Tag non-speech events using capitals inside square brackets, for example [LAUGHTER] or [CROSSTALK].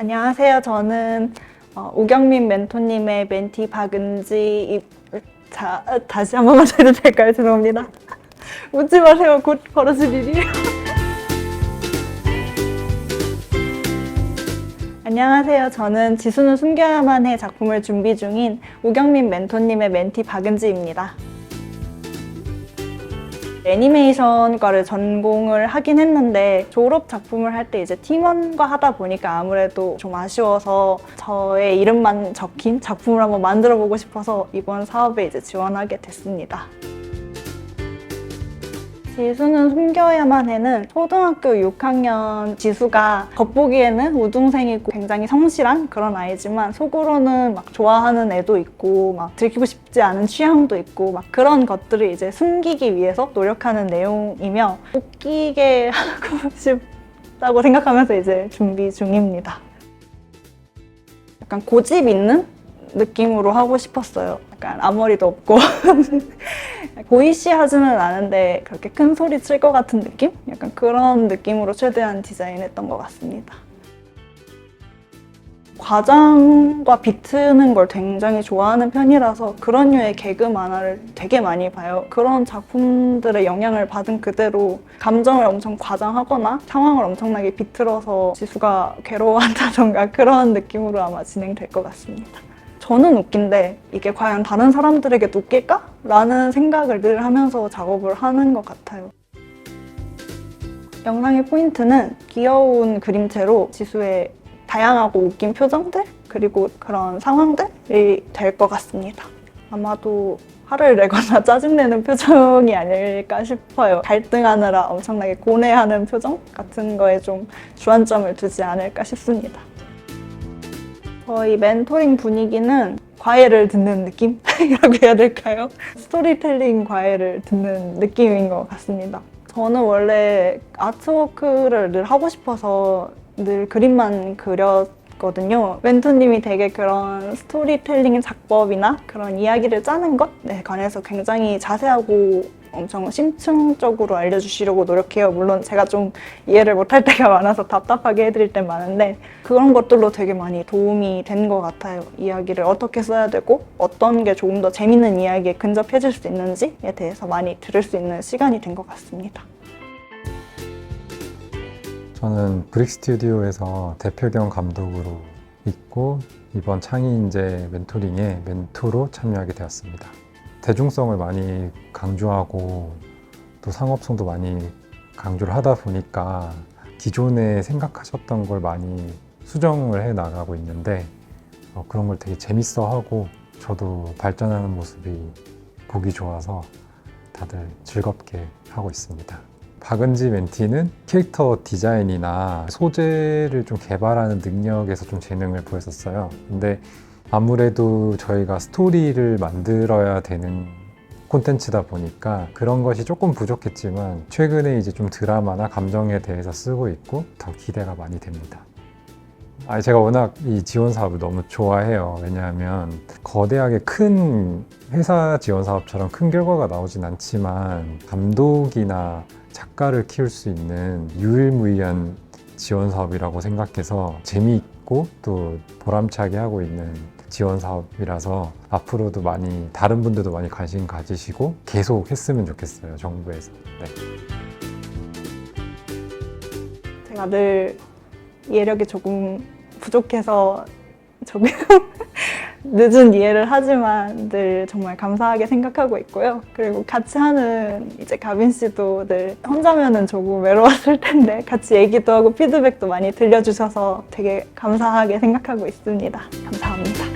안녕하세요. 저는 어, 우경민 멘토님의 멘티 박은지 입... 자, 어, 다시 한 번만 해도 될까요? 죄송합니다. [LAUGHS] 웃지 마세요. 곧 벌어질 일이에요. [LAUGHS] 안녕하세요. 저는 지수는 숨겨야만 해 작품을 준비 중인 우경민 멘토님의 멘티 박은지입니다. 애니메이션과를 전공을 하긴 했는데 졸업 작품을 할 때 이제 팀원과 하다 보니까 아무래도 좀 아쉬워서 저의 이름만 적힌 작품을 한번 만들어 보고 싶어서 이번 사업에 이제 지원하게 됐습니다. 지수는 숨겨야만 해는 초등학교 6학년 지수가 겉보기에는 우등생이고 굉장히 성실한 그런 아이지만 속으로는 막 좋아하는 애도 있고 막 들키고 싶지 않은 취향도 있고 막 그런 것들을 이제 숨기기 위해서 노력하는 내용이며 웃기게 [LAUGHS] 하고 싶다고 생각하면서 이제 준비 중입니다. 약간 고집 있는 느낌으로 하고 싶었어요. 약간 앞머리도 없고 [LAUGHS] 보이시하지는 않은데 그렇게 큰 소리 칠 것 같은 느낌? 약간 그런 느낌으로 최대한 디자인했던 것 같습니다. 과장과 비트는 걸 굉장히 좋아하는 편이라서 그런 류의 개그 만화를 되게 많이 봐요. 그런 작품들의 영향을 받은 그대로 감정을 엄청 과장하거나 상황을 엄청나게 비틀어서 지수가 괴로워한다던가 [LAUGHS] 그런 느낌으로 아마 진행될 것 같습니다. 저는 웃긴데 이게 과연 다른 사람들에게 웃길까? 라는 생각을 늘 하면서 작업을 하는 것 같아요. 영상의 포인트는 귀여운 그림체로 지수의 다양하고 웃긴 표정들 그리고 그런 상황들이 될 것 같습니다. 아마도 화를 내거나 [LAUGHS] 짜증내는 표정이 아닐까 싶어요. 갈등하느라 엄청나게 고뇌하는 표정 같은 거에 좀 주안점을 두지 않을까 싶습니다. 저희 멘토링 분위기는 과외를 듣는 느낌 이라고 [LAUGHS] 해야 될까요? 스토리텔링 과외를 듣는 느낌인 것 같습니다. 저는 원래 아트워크를 늘 하고 싶어서 늘 그림만 그렸거든요. 멘토님이 되게 그런 스토리텔링 작법이나 그런 이야기를 짜는 것에 관해서 굉장히 자세하고 엄청 심층적으로 알려주시려고 노력해요. 물론 제가 좀 이해를 못할 때가 많아서 답답하게 해드릴 때 많은데 그런 것들로 되게 많이 도움이 된 것 같아요. 이야기를 어떻게 써야 되고 어떤 게 조금 더 재밌는 이야기에 근접해질 수 있는지에 대해서 많이 들을 수 있는 시간이 된 것 같습니다. 저는 브릭 스튜디오에서 대표 겸 감독으로 있고 이번 창의 인재 멘토링에 멘토로 참여하게 되었습니다. 대중성을 많이 강조하고 또 상업성도 많이 강조를 하다 보니까 기존에 생각하셨던 걸 많이 수정을 해 나가고 있는데 어, 그런 걸 되게 재밌어 하고 저도 발전하는 모습이 보기 좋아서 다들 즐겁게 하고 있습니다. 박은지 멘티는 캐릭터 디자인이나 소재를 좀 개발하는 능력에서 좀 재능을 보였었어요. 근데 아무래도 저희가 스토리를 만들어야 되는 콘텐츠다 보니까 그런 것이 조금 부족했지만 최근에 이제 좀 드라마나 감정에 대해서 쓰고 있고 더 기대가 많이 됩니다. 아, 제가 워낙 이 지원 사업을 너무 좋아해요. 왜냐하면 거대하게 큰 회사 지원 사업처럼 큰 결과가 나오진 않지만 감독이나 작가를 키울 수 있는 유일무이한 지원 사업이라고 생각해서 재미있고 또 보람차게 하고 있는 지원 사업이라서 앞으로도 많이 다른 분들도 많이 관심 가지시고 계속 했으면 좋겠어요 정부에서 네. 제가 늘 이해력이 조금 부족해서 조금 [LAUGHS] 늦은 이해를 하지만 늘 정말 감사하게 생각하고 있고요. 그리고 같이 하는 이제 가빈 씨도 늘 혼자면은 조금 외로웠을 텐데 같이 얘기도 하고 피드백도 많이 들려주셔서 되게 감사하게 생각하고 있습니다. 감사합니다.